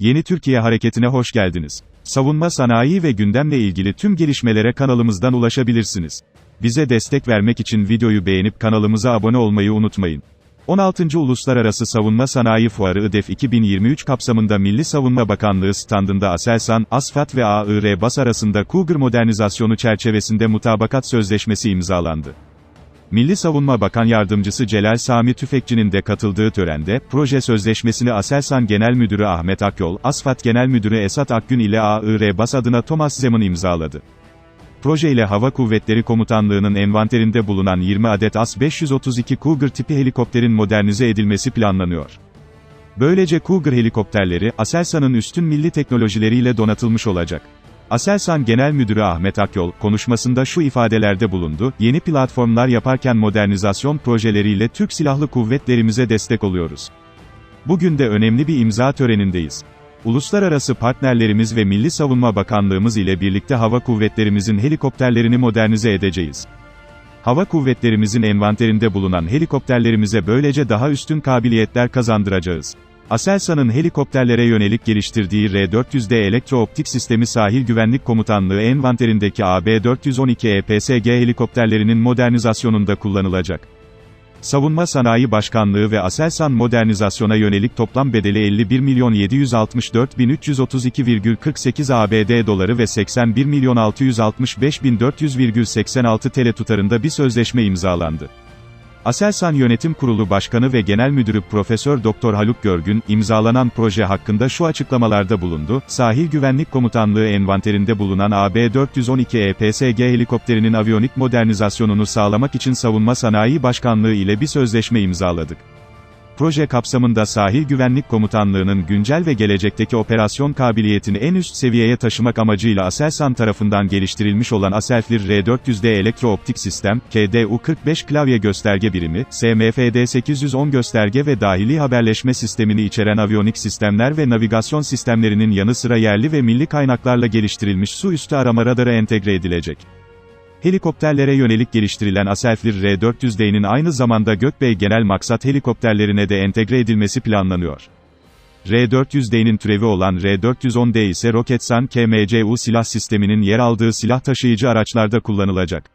Yeni Türkiye Hareketi'ne hoş geldiniz. Savunma sanayi ve gündemle ilgili tüm gelişmelere kanalımızdan ulaşabilirsiniz. Bize destek vermek için videoyu beğenip kanalımıza abone olmayı unutmayın. 16. Uluslararası Savunma Sanayi Fuarı IDEF 2023 kapsamında Milli Savunma Bakanlığı standında Aselsan, ASFAT ve AIR BAS arasında Cougar modernizasyonu çerçevesinde mutabakat sözleşmesi imzalandı. Milli Savunma Bakan Yardımcısı Celal Sami Tüfekçi'nin de katıldığı törende, proje sözleşmesini Aselsan Genel Müdürü Ahmet Akyol, ASFAT Genel Müdürü Esat Akgün ile AIR BAS adına Thomas Zeman imzaladı. Proje ile Hava Kuvvetleri Komutanlığı'nın envanterinde bulunan 20 adet AS-532 Cougar tipi helikopterin modernize edilmesi planlanıyor. Böylece Cougar helikopterleri, Aselsan'ın üstün milli teknolojileriyle donatılmış olacak. Aselsan Genel Müdürü Ahmet Akyol, konuşmasında şu ifadelerde bulundu, yeni platformlar yaparken modernizasyon projeleriyle Türk Silahlı Kuvvetlerimize destek oluyoruz. Bugün de önemli bir imza törenindeyiz. Uluslararası partnerlerimiz ve Milli Savunma Bakanlığımız ile birlikte hava kuvvetlerimizin helikopterlerini modernize edeceğiz. Hava kuvvetlerimizin envanterinde bulunan helikopterlerimize böylece daha üstün kabiliyetler kazandıracağız. Aselsan'ın helikopterlere yönelik geliştirdiği R-400D elektrooptik sistemi Sahil Güvenlik Komutanlığı envanterindeki AB-412 EPSG helikopterlerinin modernizasyonunda kullanılacak. Savunma Sanayi Başkanlığı ve Aselsan modernizasyona yönelik toplam bedeli 51 milyon 764 bin 332,48 ABD doları ve 81 milyon 665 bin 400,86 TL tutarında bir sözleşme imzalandı. Aselsan Yönetim Kurulu Başkanı ve Genel Müdürü Profesör Doktor Haluk Görgün, imzalanan proje hakkında şu açıklamalarda bulundu. Sahil Güvenlik Komutanlığı envanterinde bulunan AB-412 EPSG helikopterinin aviyonik modernizasyonunu sağlamak için Savunma Sanayi Başkanlığı ile bir sözleşme imzaladık. Proje kapsamında Sahil Güvenlik Komutanlığı'nın güncel ve gelecekteki operasyon kabiliyetini en üst seviyeye taşımak amacıyla Aselsan tarafından geliştirilmiş olan Aselflir R400D elektrooptik sistem, KDU-45 klavye gösterge birimi, SMFD-810 gösterge ve dahili haberleşme sistemini içeren aviyonik sistemler ve navigasyon sistemlerinin yanı sıra yerli ve milli kaynaklarla geliştirilmiş su üstü arama radarı entegre edilecek. Helikopterlere yönelik geliştirilen Aselflir R400D'nin aynı zamanda Gökbey genel maksat helikopterlerine de entegre edilmesi planlanıyor. R400D'nin türevi olan R410D ise Roketsan KMCU silah sisteminin yer aldığı silah taşıyıcı araçlarda kullanılacak.